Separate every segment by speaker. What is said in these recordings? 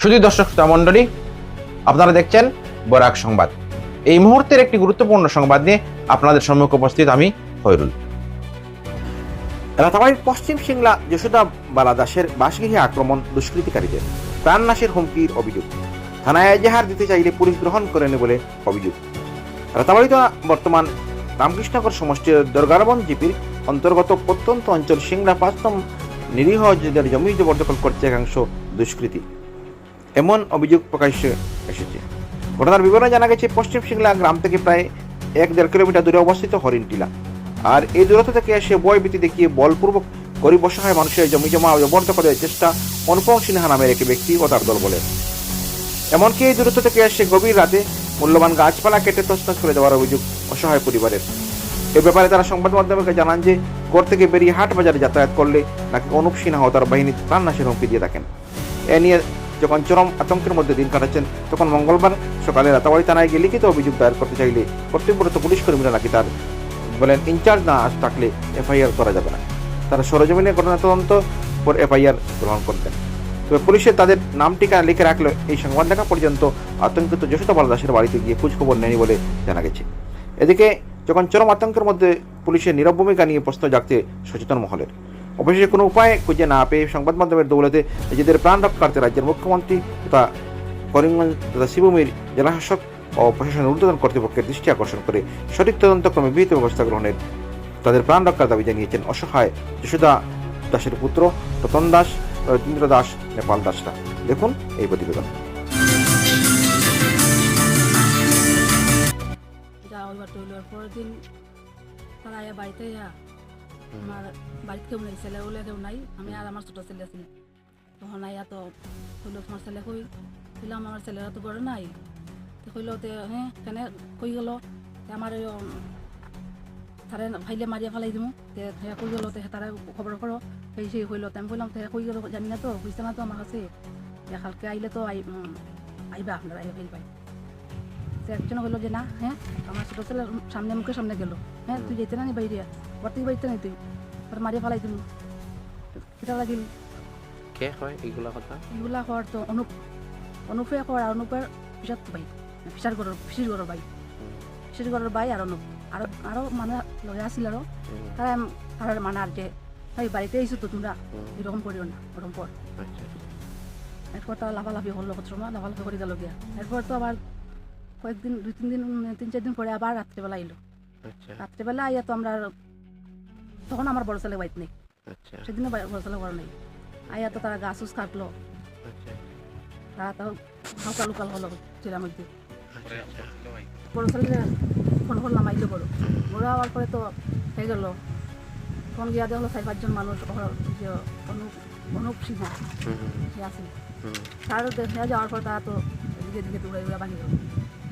Speaker 1: শুধু দর্শক শ্রোতা আপনারা দেখছেন বরাক সংবাদ। এই মুহূর্তের একটি গুরুত্বপূর্ণ সংবাদ নিয়ে আপনাদের সম্মুখে উপস্থিত আমি খৈরুল রাতাবাড়ির পশ্চিম সিংলা যশোদা বালা দাসের বাসগৃহে আক্রমণ দুষ্কৃতিকারীদের। প্রাণনাশের হুমকির অভিযোগ। থানায় এজাহার দিতে চাইলে পুলিশ গ্রহণ করেনি বলে অভিযোগ। রাতাবাড়িতে বর্তমান রামকৃষ্ণনগর সমষ্টির দরগারবন জিপির অন্তর্গত প্রত্যন্ত অঞ্চল সিংলা পাঁচতম নিরীহ জমি জবরদখল করছে একাংশ দুষ্কৃতী। এমন অভিযোগ প্রকাশ্যে এসেছে। ঘটনার বিবরণে জানা গেছে, পশ্চিম সিংলা গ্রাম থেকে প্রায় এক দেড় কিলোমিটার দূরে অবস্থিত হরিণটিলা। আর এই দূরত্ব থেকে এসে বয়ভীতি দেখিয়ে বলপূর্বক গরিব অসহায় মানুষের জমি জমা জবরদখলের চেষ্টা অনুপম সিনহা নামের একটি ব্যক্তি ও তার দল বলে। এমনকি এই দূরত্ব থেকে এসে গভীর রাতে মূল্যবান গাছপালা কেটে তছনছ করে দেওয়ার অভিযোগ অসহায় পরিবারের। এ ব্যাপারে তারা সংবাদ মাধ্যমকে জানান যে, ঘর থেকে বেরিয়ে হাট বাজারে যাতায়াত করলে নাকি অনুপ সিনহা ও তার বাহিনী প্রাণনাশের হুমকি দিয়ে থাকেন। এ নিয়ে যখন চরম আতঙ্কের মধ্যে দিন কাটাচ্ছেন, তখন মঙ্গলবার সকালে রাতাবাড়ি থানায় গিয়ে লিখিত অভিযোগ দায়ের করতে চাইলে কর্তব্যরত পুলিশ কর্মীরা নাকি তার বলেন, ইনচার্জ না থাকলে এফআইআর করা যাবে না। তারা সরজমিনে ঘটনা তদন্ত পর এফআইআর গ্রহণ করতেন তবে পুলিশের তাদের নাম ঠিকানা লিখে রাখলেও এই সংবাদ দেখা পর্যন্ত আতঙ্কিত যশোদা দাসের বাড়িতে গিয়ে খোঁজখবর নেয়নি বলে জানা গেছে। এদিকে, যখন চরম আতঙ্কের মধ্যে পুলিশের নীরব ভূমিকা নিয়ে প্রশ্ন জাগতে সচেতন মহলের। অবশেষে কোনো উপায় খুঁজে না পেয়ে সংবাদ মাধ্যমের দৌলতে নিজেদের প্রাণ রক্ষার্থে রাজ্যের মুখ্যমন্ত্রী তথা করিমগঞ্জ তথা শিবভূমির জেলাশাসক ও প্রশাসনের ঊর্ধ্বতন কর্তৃপক্ষের দৃষ্টি আকর্ষণ করে সঠিক তদন্তক্রমে বিহিত ব্যবস্থা গ্রহণের তাদের প্রাণ রক্ষার দাবি জানিয়েছেন অসহায় যশোদা দাসের পুত্র, রতন দাস, রবীন্দ্র দাস, নেপাল দাসরা। দেখুন এই প্রতিবেদন।
Speaker 2: পরের দিন তারা বাড়িতে আমার বাড়িতে কেউ নেই ছেলে বলে কেউ নাই। আমি আর আমার ছোটো ছেলে আছি তখন আয়া তো কইল, তোমার ছেলে কই? বললাম আমার ছেলেরা তো গড়ে নাই। তো কইল তে হ্যাঁ কেন? কই গেল? আমার তারে ভাইলে মারিয়া ফেলাই দিমু। তে হ্যাঁ কই গেল? তে তারা খবর করো। সেই সেই কইল। তে আমি কইলাম তে কই গেল জানি না তো বুঝতে না তো আমার কাছে। কালকে আইলে তো আই আইবা আপনারা, আইবা ফেল পাই। তো একজন বলল যে, না হ্যাঁ আমার ছোটো ছেলে সামনে মুখে সামনে গেল। হ্যাঁ তুই যেতে না নি বাইরে? ঘর থেকে নাই তুই তোর মারিয়ে ফেলাই দিল এটা লাগিল
Speaker 3: কে হয় এইগুলা কথা
Speaker 2: এগুলা হওয়ার তো অনুপ অনুপে হওয়ার আর অনুপের পিসার বাই পিসার ঘরের পিসির ঘরের বাই পিসির ঘরের বাই আর অনুপ আরও আরও মানে লগে আছিল আরও তারা তার মানে আর যে তাই বাড়িতে আইসো তো তোমরা এরকম করিও না ওরকম
Speaker 3: আচ্ছা
Speaker 2: এরপর তারা লাফালাফি করল কত সময় লাফালাফি করে গেল গিয়া এরপর তো আবার কয়েকদিন দুই তিন দিন তিন চার দিন পরে আবার রাত্রেবেলা এলো রাত্রেবেলা আইয়া তো আমরা তখন আমার বড় ছেলে বাইত নেই।
Speaker 3: আচ্ছা।
Speaker 2: সেদিনও বড় ছেলে ঘর নেই। আইয়া তো তারা গাছ উস কাটলো।
Speaker 3: আচ্ছা।
Speaker 2: তারা তো হালকা লুকাল হলো ছেলের মধ্যে।
Speaker 3: আচ্ছা
Speaker 2: বড় ছেলে ফোন করলাম আইলো বড়। বড় হওয়ার পরে তো হয়ে গেল। ফোন গিয়া দেখল চার পাঁচজন মানুষ অনুপ অনুপ সিংহ সে আছে। তার দেখা যাওয়ার পর তারা তো এদিকে দিকে দৌড়াই দৌড়া বানিয়ে গেল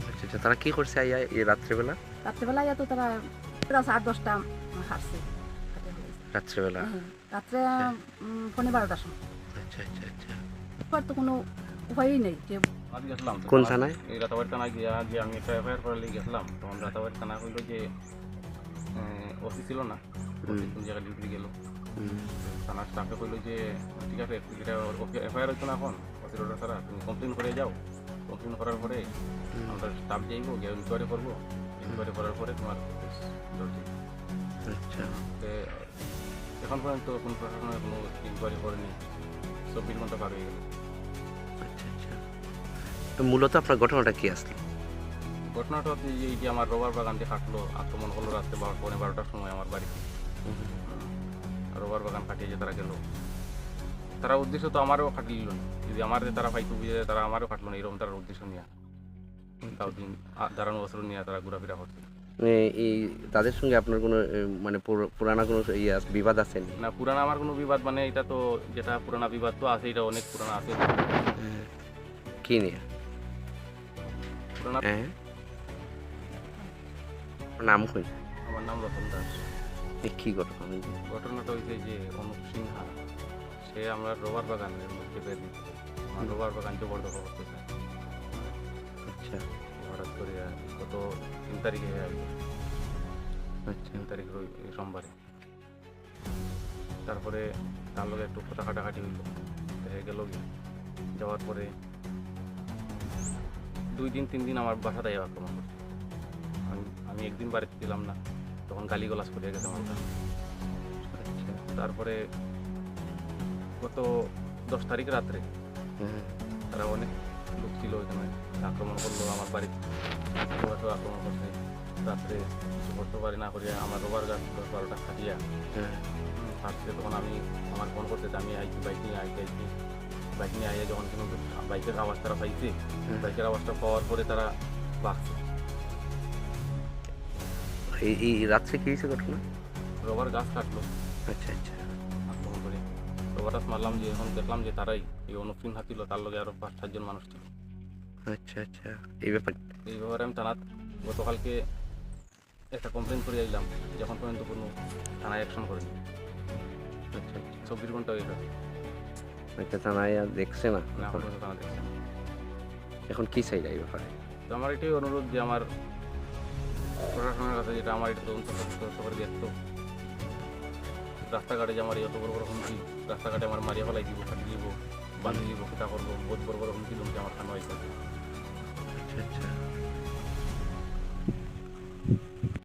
Speaker 3: আচ্ছা তারা কি করছে আইয়া এই রাত্রেবেলা?
Speaker 2: রাত্রেবেলা আইয়া তো তারা প্রায় সাড়ে দশটা হারছে
Speaker 3: রাত্রেবেলা।
Speaker 2: রাত্রে উম, পৌনে বারোটার সময়।
Speaker 3: আচ্ছা আচ্ছা আচ্ছা।
Speaker 2: এবার তো কোনো উপায়ই নেই যে
Speaker 4: আজ
Speaker 3: কোন থানায়?
Speaker 4: এই রাতাবাড়ি থানায় গিয়া যে আমি একটা এফআইআর করে গেছিলাম তখন রাতাবাড়ি থানা হইল যে ওসি ছিল না কোন জায়গায় ডিউটি গেল। থানার স্টাফে কইলো যে ঠিক আছে এটা এফআইআর হইতো না এখন ওসির অর্ডার ছাড়া তুমি কমপ্লেন করে যাও। কমপ্লেন করার পরে আমরা স্টাফ যাইবো গিয়ে ইনকোয়ারি করব। ইনকোয়ারি করার পরে তোমার।
Speaker 3: আচ্ছা।
Speaker 4: এখন পর্যন্ত কোনো প্রশাসনের কোনো ইনকোয়ারি করেনি। চব্বিশ ঘণ্টা পার হয়ে গেল।
Speaker 3: আচ্ছা আচ্ছা। তো মূলত আপনার ঘটনাটা কি আসলো?
Speaker 4: ঘটনাটা হচ্ছে যে এই যে আমার রবার বাগান যে কাটলো আক্রমণ হলো রাত্রে বারো পৌনে বারোটার সময় আমার বাড়িতে। রবার বাগান কাটিয়ে যে তারা গেল। তারা উদ্দেশ্য তো আমারও না। যদি আমার তারা পাইতো বুঝে তারা আমারও কাটলো না। এরকম তার উদ্দেশ্য নিয়ে। তাও দিন আ- দাঁড়ানো বছর নিয়ে তারা ঘোরাফেরা করছে।
Speaker 3: এই তাদের সঙ্গে আপনার কোনো মানে পুর- পুরানা কোনো ইয়ে বিবাদ আছে? না
Speaker 4: পুরানা আমার কোনো বিবাদ মানে এটা তো যেটা পুরানা বিবাদ তো আছে এটা অনেক পুরানা আছে।
Speaker 3: কি নিয়ে?
Speaker 4: পুরানা
Speaker 3: হ্যাঁ। নাম কই?
Speaker 4: আমার নাম রতন দাস।
Speaker 3: কি ঘটনা?
Speaker 4: ঘটনাটা হয়েছে যে অনুপ সিনহা সে আমরা রবার বাগানের মধ্যে বের আমার রবার বাগান জবরদখল করতে চায়।
Speaker 3: আচ্ছা।
Speaker 4: করে গত তিন তারিখে
Speaker 3: আচ্ছা।
Speaker 4: তিন তারিখ সোমবারে। তারপরে তার লগে একটু কথা কাটাকাটি হইল। হয়ে গেল যাওয়ার পরে দুই দিন তিন দিন আমার বাসা দেয় আক্রমণ করছে আমি আমি একদিন বাড়িতে ছিলাম না তখন গালি গলাস করে গেছে আমার।
Speaker 3: আচ্ছা।
Speaker 4: তারপরে গত দশ তারিখ রাত্রে
Speaker 3: হ্যাঁ।
Speaker 4: তারা অনেক লোক ছিল ওইখানে। আক্রমণ করল আমার বাড়িতে আক্রমণ করছে। রাত্রে কিছু করতে পারি না করিয়া আমার রোবার গাছ দশ বারোটা খাটিয়া।
Speaker 3: হ্যাঁ।
Speaker 4: ফার্স্টে তখন আমি আমার ফোন করতে আমি আইছি বাইক নিয়ে আইতে আইছি। বাইক নিয়ে আইয়া যখন কিন্তু বাইকের আওয়াজ তারা পাইছে বাইকের আওয়াজটা পাওয়ার পরে তারা বাঁচছে
Speaker 3: এই রাত্রে কি হয়েছে ঘটনা?
Speaker 4: রবার গাছ কাটলো।
Speaker 3: আচ্ছা আচ্ছা।
Speaker 4: রবারটা মারলাম যে এখন দেখলাম যে তারাই এই অনুপ্রিন হাতিল তার লগে আরও পাঁচ সাতজন মানুষ ছিল।
Speaker 3: আচ্ছা আচ্ছা এই ব্যাপার।
Speaker 4: এই ব্যাপারে আমি থানাত গতকালকে একটা কমপ্লেন করে আইলাম যখন পর্যন্ত কোনো থানায় অ্যাকশন করেনি।
Speaker 3: আচ্ছা আচ্ছা।
Speaker 4: চব্বিশ ঘণ্টা হয়ে গেছে
Speaker 3: একটা থানায় আর দেখছে না?
Speaker 4: না এখন পর্যন্ত থানা দেখছে না।
Speaker 3: এখন কি চাই এই ব্যাপারে?
Speaker 4: তো আমার এটাই অনুরোধ যে আমার প্রশাসনের কাছে যেটা আমার এটা তদন্ত করতে পারে দেখতো রাস্তাঘাটে যে আমার এত বড় বড় হুমকি, রাস্তাঘাটে আমার মারিয়া ফেলাই দিব ফাটি দিব, বাঁধি দিব সেটা করব বহুত বড় বড় হুমকি ধুমকি আমার খানো হয়েছে।
Speaker 3: আচ্ছা আচ্ছা।